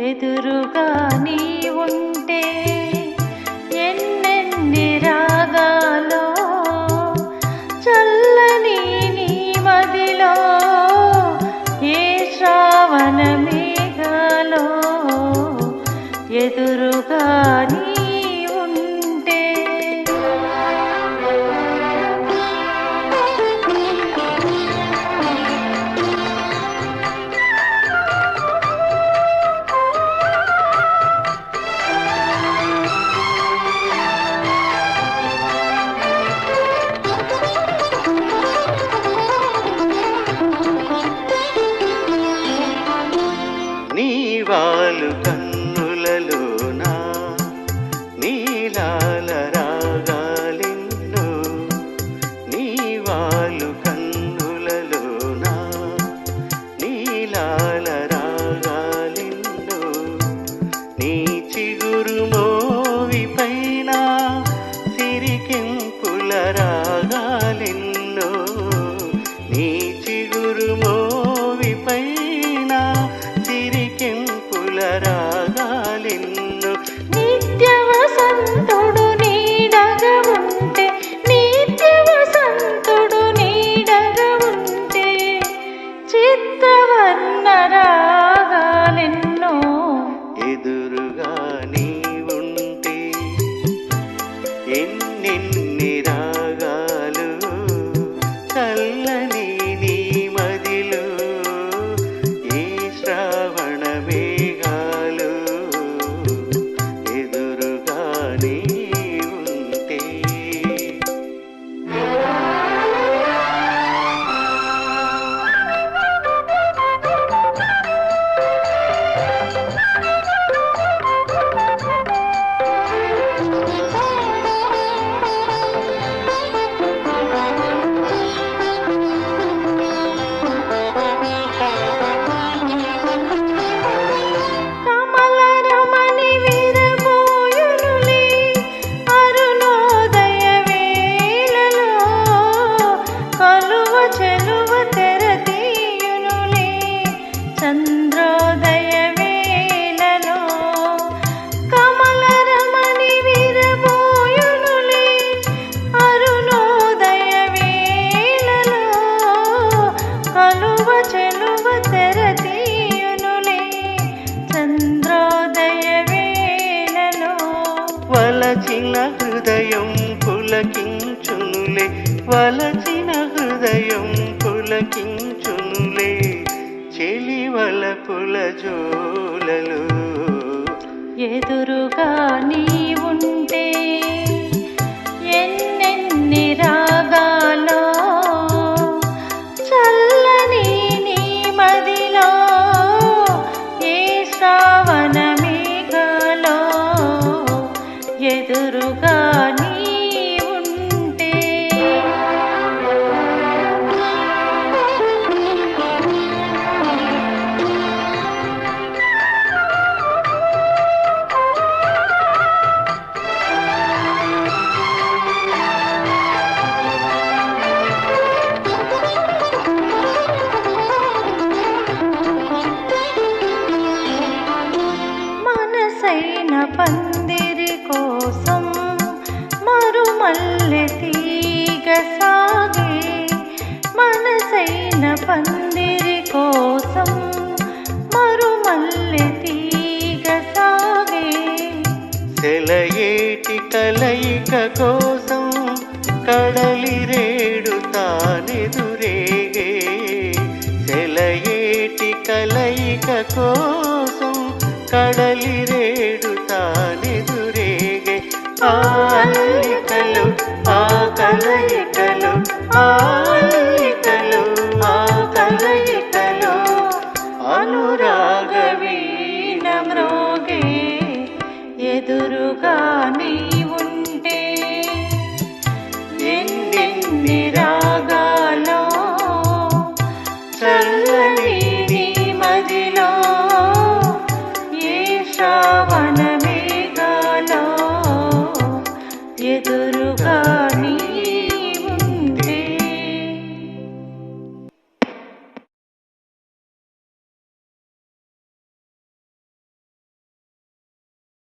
ఎదురుగా నీ ఉంటే ఎన్నెన్ని రాగాలో చల్లని నీ మదిలో ఏ శ్రావణ మేఘలో ఎదురుగా నీ నీవాలు కన్నులలోన నీలాల రాగాలిన్ను నీవాలు ఎదురుగా నీ ఉంటే ఎన్నెన్ని వలచిన హృదయం పులకించునులే వలచిన హృదయం పులకించునులే చెలివల పుల జోలలు. ఎదురుగా నీ ఉంటే ఎన్నెన్ని ఎదురుగా నీ ఉంటే మనసైన పందిరి కోసం మరుమల్లె తీగ సాగే సెలయేటి కలయిక కోసం కడలి రేడు తానెదురేగే. సెలయేటి కలయిక కోసం కడలి రేడు తానెదురేగే. ఆ కలయికలు ఆ కలయికలు ఆ ఎదురుగా